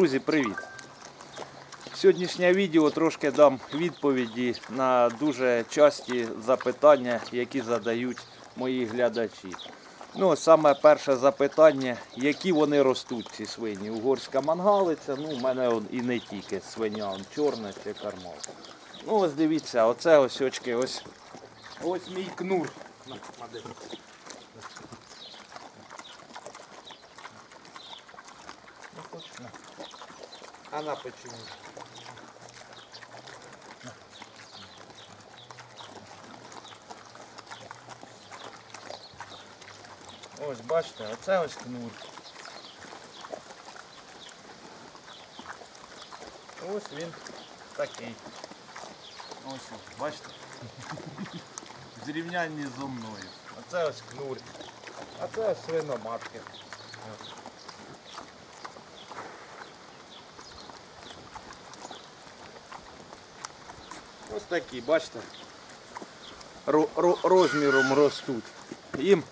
Друзі, привіт! Сьогоднішнє відео трошки дам відповіді на дуже часті запитання, які задають мої глядачі. Ну, саме перше запитання, які вони ростуть, ці свині. Угорська мангалиця, ну, в мене он і не тільки свиня, он чорна чи кармал. Ну, ось дивіться, оце ось очки, ось, ось мій кнур. На, Мадик. Ну, хоч на. А на почему? Ось бачите, оце ось кнур. Ось він такий. Ось бачите? В зрівнянні зо мною. Оце ось кнур. А це ось свиноматки. Ось такі, бачите? Ро- ро- розміром ростуть. Їм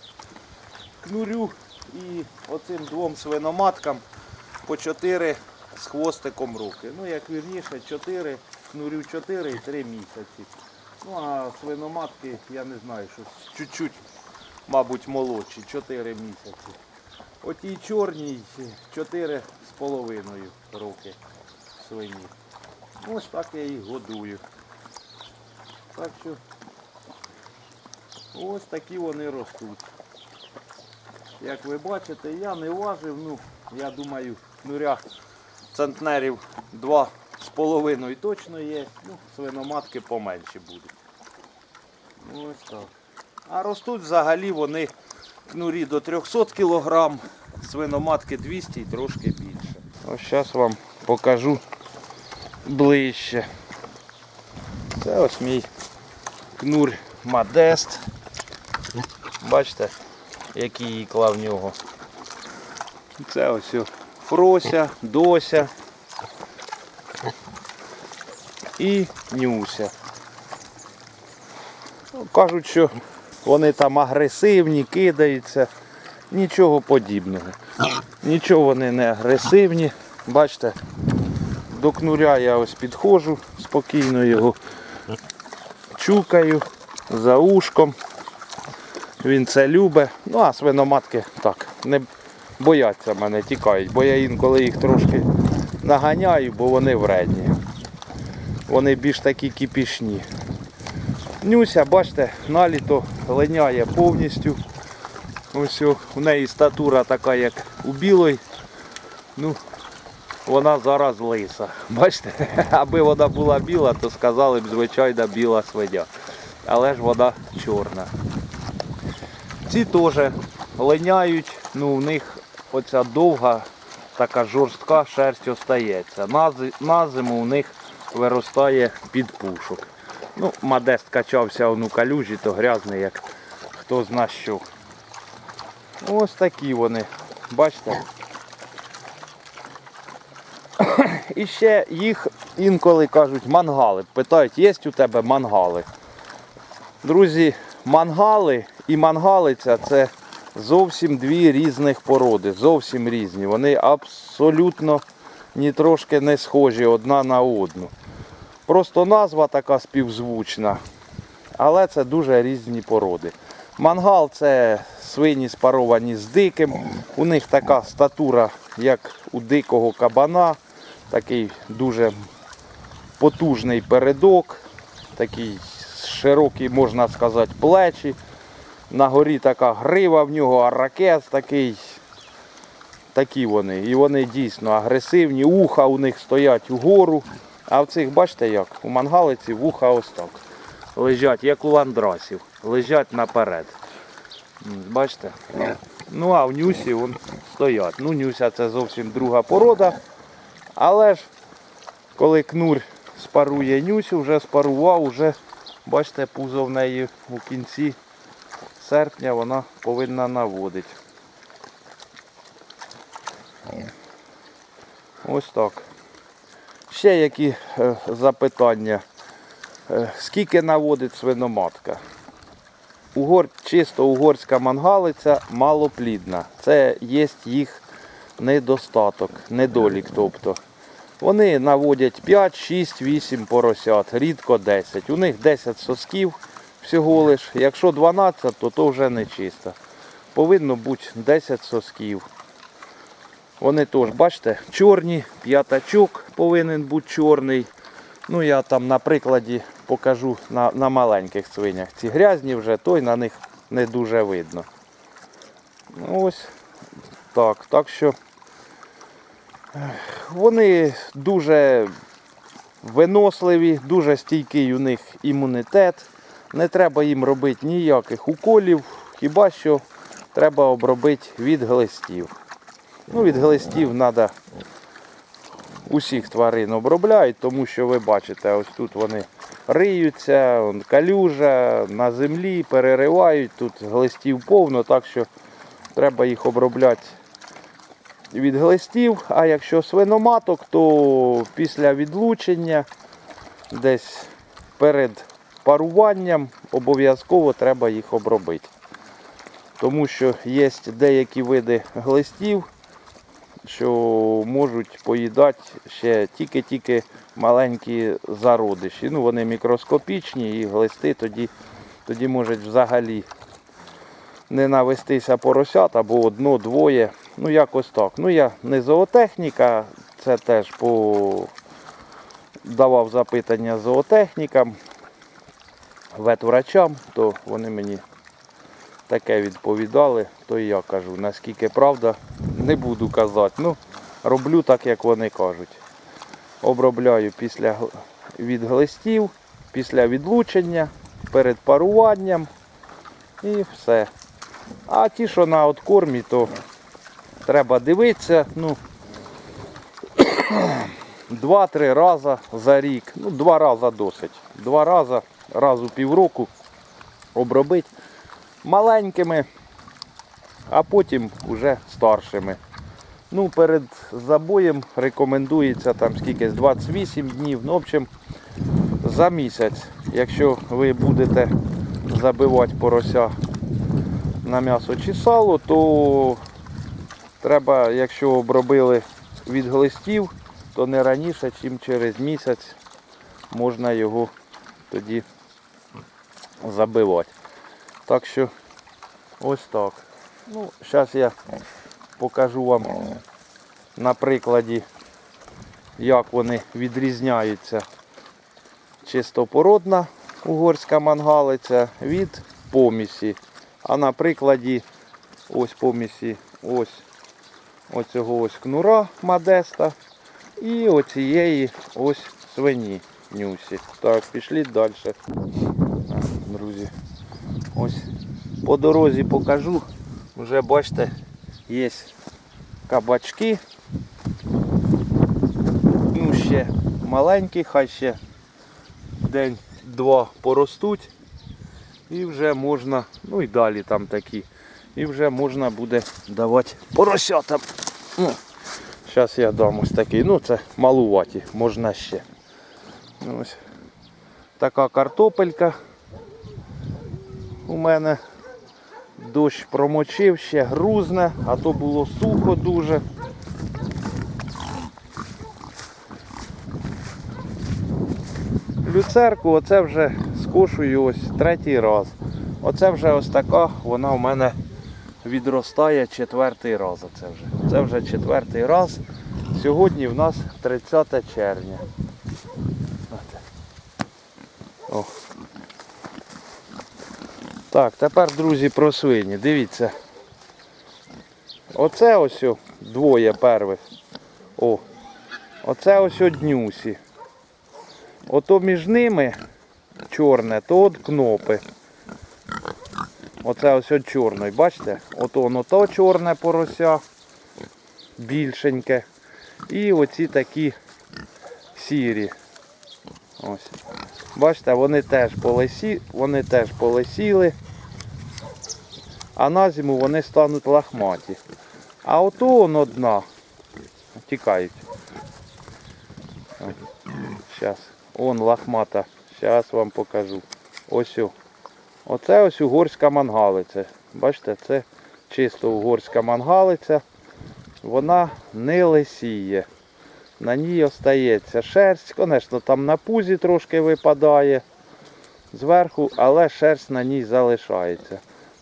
кнурю і оцим двом свиноматкам по 4 з хвостиком роки. Ну, як вірніше, 4, кнурю 4 і 3 місяці. Ну, а свиноматки, я не знаю, щось чуть-чуть, мабуть, молодші, 4 місяці. Отій чорній 4 з половиною роки свині. Ось так я їх годую. Так що ось такі вони ростуть. Як ви бачите, я не важив, ну, я думаю, кнуря центнерів два з половиною точно є. Ну, свиноматки поменші будуть. Ось так. А ростуть взагалі вони кнурі до 300 кг, свиноматки 200 і трошки більше. Ось зараз вам покажу ближче. Це ось мій кнур Модест. Бачите, який ікла в нього. Це ось Фрося, Дося і Нюся. Ну, Кажуть, що вони там агресивні, кидаються. Нічого подібного. Нічого вони не агресивні. Бачите, до кнуря я ось підходжу, спокійно його чукаю за ушком. Він це любить. Ну а свиноматки так, не бояться мене, тікають, бо я інколи їх трошки наганяю, бо вони вредні. Вони більш такі кипішні. Нюся, бачите, наліто линяє повністю. Ось у неї статура така, як у білої. Ну, вона зараз лиса. Бачите? Аби вона була біла, то сказали б звичайна біла свиня. Але ж вона чорна. Ці теж линяють, ну в них оця довга, така жорстка шерсть остається. На, зиму у них виростає під пушок. Ну, Модест качався он у калюжі, то грязний, як хто зна що. Ось такі вони. Бачите? І ще їх інколи кажуть мангали. Питають, є у тебе мангали. Друзі, мангали і мангалиця це зовсім дві різних породи, зовсім різні. Вони абсолютно ні трошки не схожі одна на одну. Просто назва така співзвучна, але це дуже різні породи. Мангал це свині спаровані з диким. У них така статура, як у дикого кабана, такий дуже потужний передок, такий широкі, можна сказати, плечі. На горі така грива в нього, а ракет такий. Такі вони. І вони дійсно агресивні, уха у них стоять угору. А в цих, бачите як, у мангалиці вуха ось так. Лежать, як у ландрасів. Лежать наперед. Бачите? Ну а в нюсі вон стоять. Ну, нюся це зовсім друга порода. Але ж коли кнур спарує нюсю, вже спарував, вже бачите, пузо в неї у кінці серпня вона повинна наводити. Ось так. Ще які е, запитання. Е, скільки наводить свиноматка? Угор, чисто угорська мангалиця малоплідна. Це є їх недостаток, недолік. Тобто. Вони наводять 5, 6, 8 поросят, рідко 10. У них 10 сосків всього лиш. Якщо 12, то то вже не чисто. Повинно бути 10 сосків. Вони теж, бачите, чорні, п'ятачок повинен бути чорний. Ну, я там на прикладі покажу на, на маленьких свинях. Ці грязні вже, той на них не дуже видно. Ну, Ось так. Так що вони дуже виносливі, дуже стійкий у них імунітет. Не треба їм робити ніяких уколів, хіба що треба обробити від глистів. Ну, від глистів треба усіх тварин обробляють, тому що ви бачите, ось тут вони риються, калюжа на землі, переривають, тут глистів повно, так що треба їх обробляти від глистів. А якщо свиноматок, то після відлучення десь перед паруванням обов'язково треба їх обробити. Тому що є деякі види глистів, що можуть поїдати ще тільки-тільки маленькі зародиші. Ну, вони мікроскопічні і глисти тоді, тоді можуть взагалі не навестися поросят або одно, двоє. Ну, якось так. Ну, я не зоотехніка, це теж по... давав запитання зоотехнікам, ветврачам, то вони мені таке відповідали, то і я кажу, наскільки правда, не буду казати. Ну, роблю так, як вони кажуть. Обробляю після від глистів, після відлучення, перед паруванням і все. А ті, що на откормі, то треба дивитися, ну, два-три рази за рік. Ну, два рази досить. Два рази, раз у півроку обробити маленькими, а потім вже старшими. Ну, перед забоєм рекомендується там скільки 28 днів. Ну, в общем, за місяць, якщо ви будете забивати порося на м'ясо чи сало, то треба, якщо обробили від глистів, то не раніше, ніж через місяць можна його тоді забивати. Так що ось так. Ну, зараз я покажу вам на прикладі, як вони відрізняються. Чистопородна угорська мангалиця від помісі. А на прикладі ось помісі ось оцього ось кнура Модеста і оцієї ось свині Нюсі. Так, пішли далі. Друзі, ось по дорозі покажу. Вже бачите, є кабачки. Ну, ще маленькі, хай ще день-два поростуть. І вже можна, ну і далі там такі. І вже можна буде давати поросятам. Ну, Зараз я дам ось такий. Ну це малуваті, можна ще. Ну, Ось така картопелька у мене. Дощ промочив, ще грузне, а то було сухо дуже. Люцерку оце вже скошую ось третій раз. Оце вже ось така, вона в мене відростає четвертий раз. Оце вже. Це вже четвертий раз. Сьогодні в нас 30 червня. О. Так, тепер, друзі, про свині. Дивіться. Оце ось о, двоє первих. О. Оце ось о днюсі. Ото між ними чорне, то от кнопи. Оце ось от чорний, бачите? Ото воно то чорне порося, більшеньке. І оці такі сірі. Ось. Бачите, вони теж полесі, вони теж полесіли. А на зиму вони стануть лахматі. А ото воно дна. Тікають. Зараз. Он лахмата. Зараз вам покажу. Ось. Оце ось угорська мангалиця. Бачите, це чисто угорська мангалиця. Вона не лисіє. На ній остається шерсть. Звісно, там на пузі трошки випадає зверху, але шерсть на ній залишається.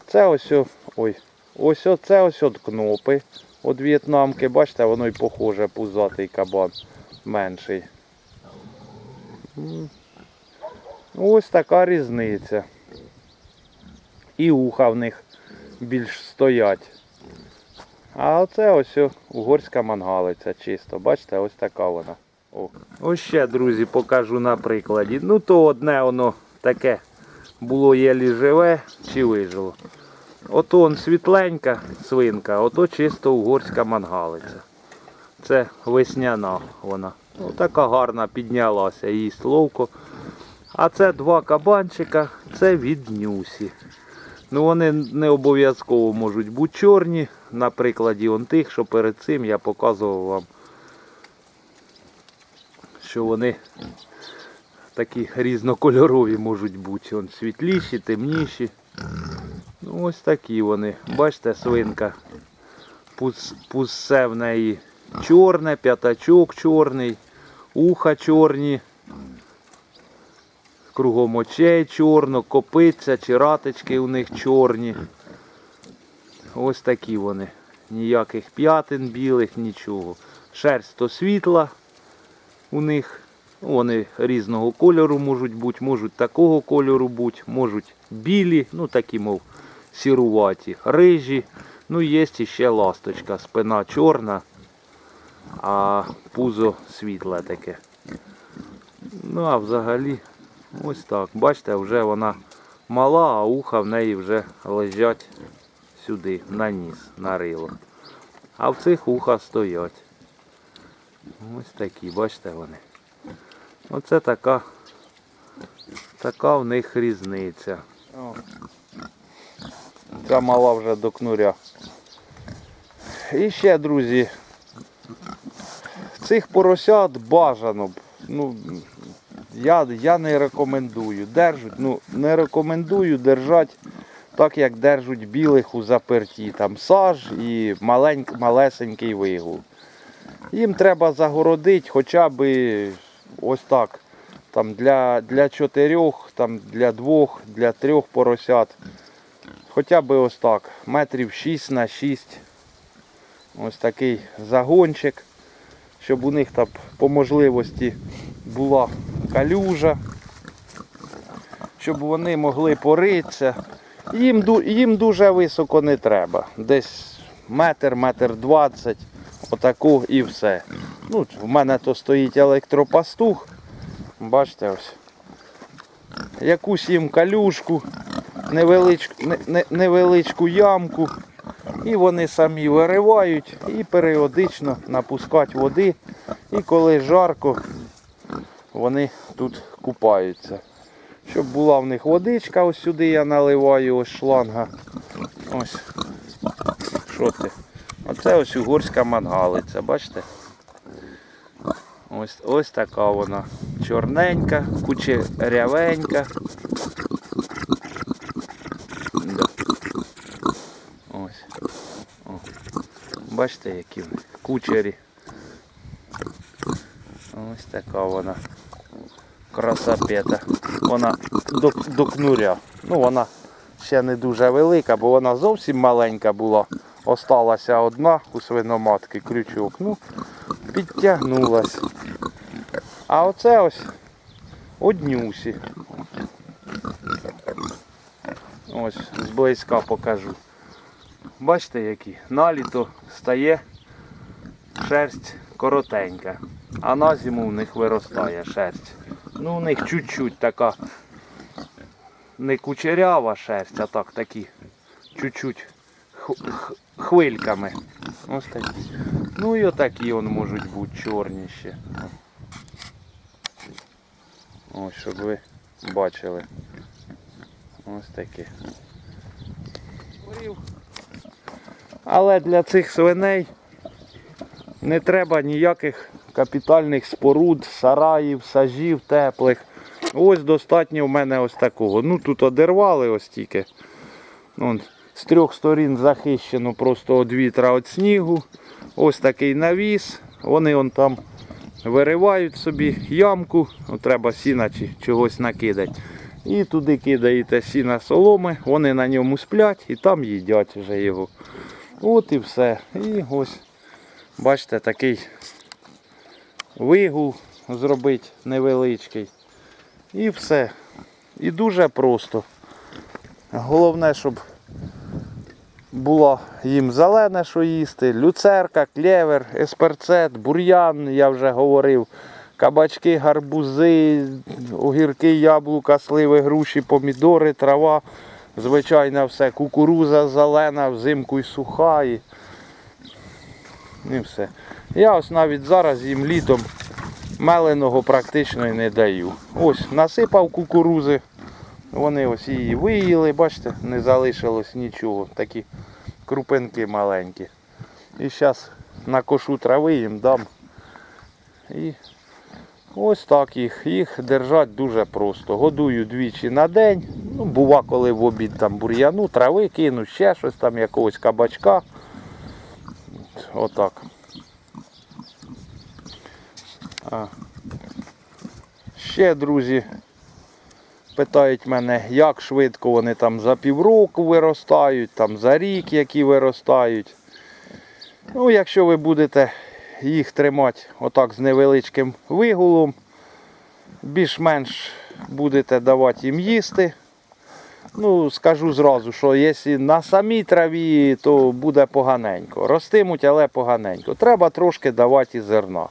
Це ось, ой, ось це ось от кнопи від в'єтнамки. Бачите, воно й похоже, пузатий кабан менший. Ось така різниця. І уха в них більш стоять. А оце ось угорська мангалиця чисто. Бачите, ось така вона. О. Ось ще, друзі, покажу на прикладі. Ну то одне воно таке було єлі живе чи вижило. Ото он світленька свинка, ото чисто угорська мангалиця. Це весняна вона. Ну, така гарна піднялася, їсть ловко. А це два кабанчика, це від нюсі. Ну вони не обов'язково можуть бути чорні. На прикладі он тих, що перед цим я показував вам, що вони такі різнокольорові можуть бути. Он світліші, темніші. Ну ось такі вони. Бачите, свинка. Пуз, в неї чорне, п'ятачок чорний, уха чорні, кругом очей чорно, копиця, чираточки у них чорні. Ось такі вони. Ніяких п'ятин білих, нічого. Шерсть то світла у них. Вони різного кольору можуть бути, можуть такого кольору бути, можуть білі, ну такі, мов сіруваті, рижі. Ну, є ще ласточка, спина чорна, а пузо світле таке. Ну, а взагалі, ось так. Бачите, вже вона мала, а уха в неї вже лежать сюди, на ніс, на рило. А в цих уха стоять. Ось такі, бачите вони. Оце така, така в них різниця. Ця мала вже до кнуря. І ще, друзі, цих поросят бажано. б, Ну, я, я не рекомендую. Держуть, ну, не рекомендую держати так, як держуть білих у заперті. Там саж і маленьк, малесенький вигул. Їм треба загородити хоча б ось так. Там для, для чотирьох, там для двох, для трьох поросят. Хоча б ось так. Метрів 6 на 6. Ось такий загончик. Щоб у них там по можливості була калюжа. Щоб вони могли поритися. Їм, їм дуже високо не треба. Десь метр, метр двадцять. Отаку і все. Ну, в мене то стоїть електропастух. Бачите ось. Якусь їм калюшку, невеличку, не- не- невеличку ямку. І вони самі виривають і періодично напускать води. І коли жарко, вони тут купаються. Щоб була в них водичка, ось сюди я наливаю ось шланга. Ось. Що ти? Оце ось угорська мангалиця, бачите? Ось, ось така вона. Чорненька, кучерявенька. Ось. О. Бачите, які кучері. Ось така вона. Красапета. Вона до, до кнуря. Ну вона ще не дуже велика, бо вона зовсім маленька була. Осталася одна у свиноматки крючок. Ну, підтягнулась. А оце ось однюсі. Ось зблизька покажу. Бачите, які? Наліто стає шерсть коротенька, а на зиму в них виростає шерсть. Ну, у них чуть-чуть така не кучерява шерсть, а так такі чуть-чуть хвильками. Ось такі. Ну і отакі он можуть бути чорні ще. Ось, щоб ви бачили. Ось такі. Але для цих свиней не треба ніяких капітальних споруд, сараїв, сажів теплих. Ось достатньо в мене ось такого. Ну тут одервали ось тільки. Вон, З трьох сторін захищено просто від вітра від снігу. Ось такий навіс. Вони он там виривають собі ямку, От треба сіна чи чогось накидати. І туди кидаєте сіна соломи, вони на ньому сплять і там їдять вже його. От і все. І ось, бачите, такий вигул зробити невеличкий. І все. І дуже просто. Головне, щоб було їм зелене, що їсти, люцерка, клевер, есперцет, бур'ян, я вже говорив, кабачки, гарбузи, огірки, яблука, сливи, груші, помідори, трава. Звичайно, все. Кукуруза зелена, взимку і суха. І, і все. Я ось навіть зараз їм літом меленого практично і не даю. Ось насипав кукурузи. Вони ось її виїли, бачите, не залишилось нічого. Такі крупинки маленькі. І зараз накошу трави їм дам. І ось так їх. Їх держать дуже просто. Годую двічі на день. Ну, бува, коли в обід там бур'яну, трави кину, ще щось там, якогось кабачка. Отак. Ще, друзі, питають мене, як швидко вони там за півроку виростають, там за рік які виростають. Ну, якщо ви будете їх тримати отак з невеличким вигулом, більш-менш будете давати їм їсти. Ну, скажу зразу, що якщо на самій траві, то буде поганенько. Ростимуть, але поганенько. Треба трошки давати зерна.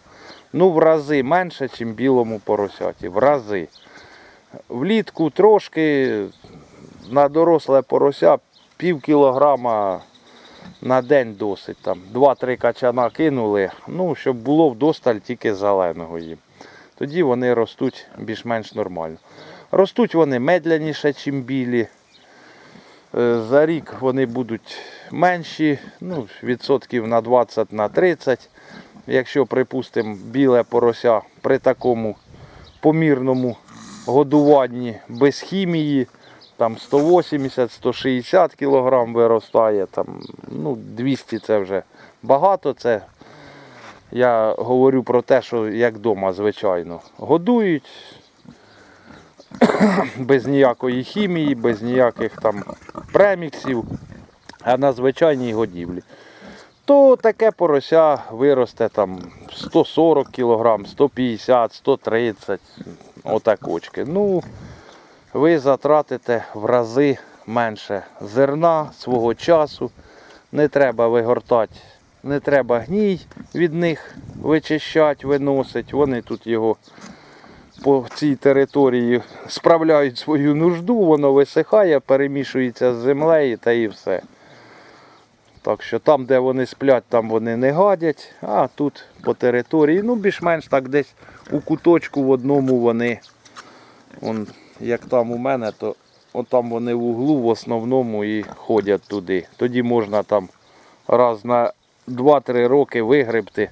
Ну, в рази менше, ніж білому поросяті. В рази. Влітку трошки на доросле порося пів кілограма на день досить. Там 2-3 качана кинули, ну, щоб було вдосталь тільки зеленого їм. Тоді вони ростуть більш-менш нормально. Ростуть вони медленніше, ніж білі. Е, За рік вони будуть менші, ну, відсотків на 20 на 30. Якщо, припустимо, біле порося при такому помірному годуванні без хімії, там 180-160 кг виростає, там, ну, 200 це вже багато. Це я говорю про те, що як вдома, звичайно. Годують без ніякої хімії, без ніяких там преміксів, а на звичайній годівлі. То таке порося виросте там 140 кг, 150, 130 отак очки. Ну, ви затратите в рази менше зерна свого часу. Не треба вигортати, не треба гній від них вичищати, виносити. Вони тут його по цій території справляють свою нужду, воно висихає, перемішується з землею та і все. Так що там, де вони сплять, там вони не гадять, а тут по території, ну більш-менш так десь у куточку в одному вони, он, як там у мене, то там вони в углу в основному і ходять туди. Тоді можна там раз на 2-3 роки вигребти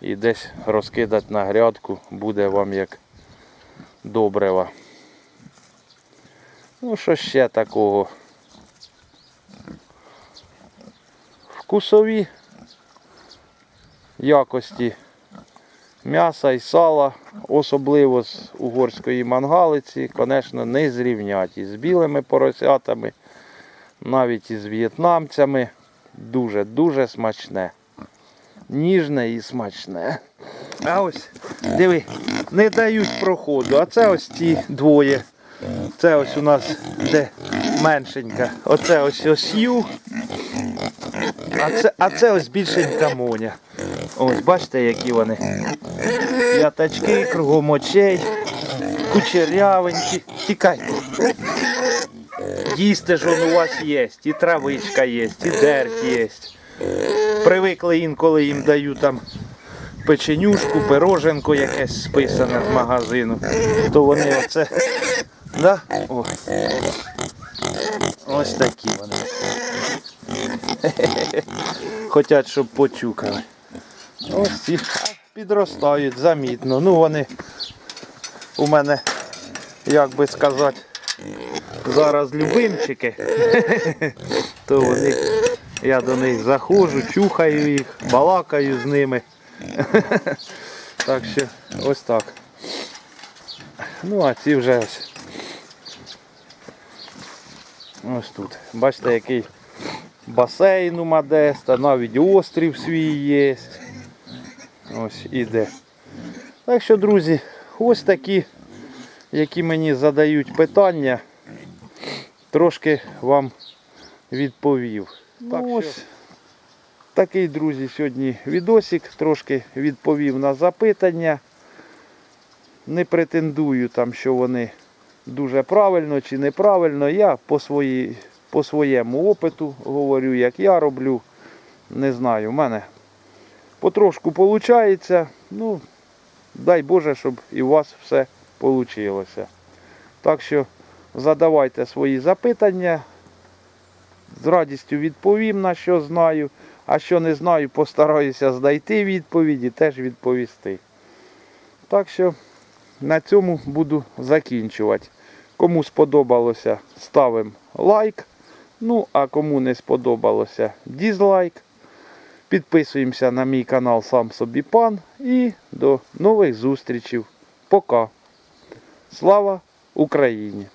і десь розкидати на грядку, буде вам як добрива. Ну що ще такого? Вкусові якості м'яса і сала, особливо з угорської мангалиці, звісно, не зрівнять із білими поросятами, навіть із в'єтнамцями. Дуже-дуже смачне. Ніжне і смачне. А ось, диви, не дають проходу. А це ось ті двоє. Це ось у нас де меншенька. Оце ось ось ю. А це, а це ось більшенька моня. Ось бачите, які вони. П'ятачки, кругом очей, кучерявенькі. Тікайте. Їсти ж он у вас є, і травичка є, і дерть є. Привикли інколи їм даю там печенюшку, пироженко якесь списане з магазину. То вони оце. Да? О. Ось такі вони. Хотять, щоб почукали. Ось ці підростають замітно. Ну вони у мене, як би сказати, зараз любимчики. то вони, я до них заходжу, чухаю їх, балакаю з ними. Так що ось так. Ну, а ці вже ось. Ось тут. Бачите, який басейн у Модеста, навіть острів свій є. Ось іде. Так що, друзі, ось такі, які мені задають питання, трошки вам відповів. Так Ну, ось такий, друзі, сьогодні відосик, трошки відповів на запитання. Не претендую там, що вони дуже правильно чи неправильно. Я по, свої, по своєму опиту говорю, як я роблю. Не знаю, в мене потрошку виходить. Ну, дай Боже, щоб і у вас все вийшло. Так що задавайте свої запитання. З радістю відповім на що знаю, а що не знаю, постараюся знайти відповіді, теж відповісти. Так що на цьому буду закінчувати. Кому сподобалося, ставимо лайк. Ну, а кому не сподобалося, дізлайк. Підписуємося на мій канал Сам Собі Пан і до нових зустрічей. Пока. Слава Україні!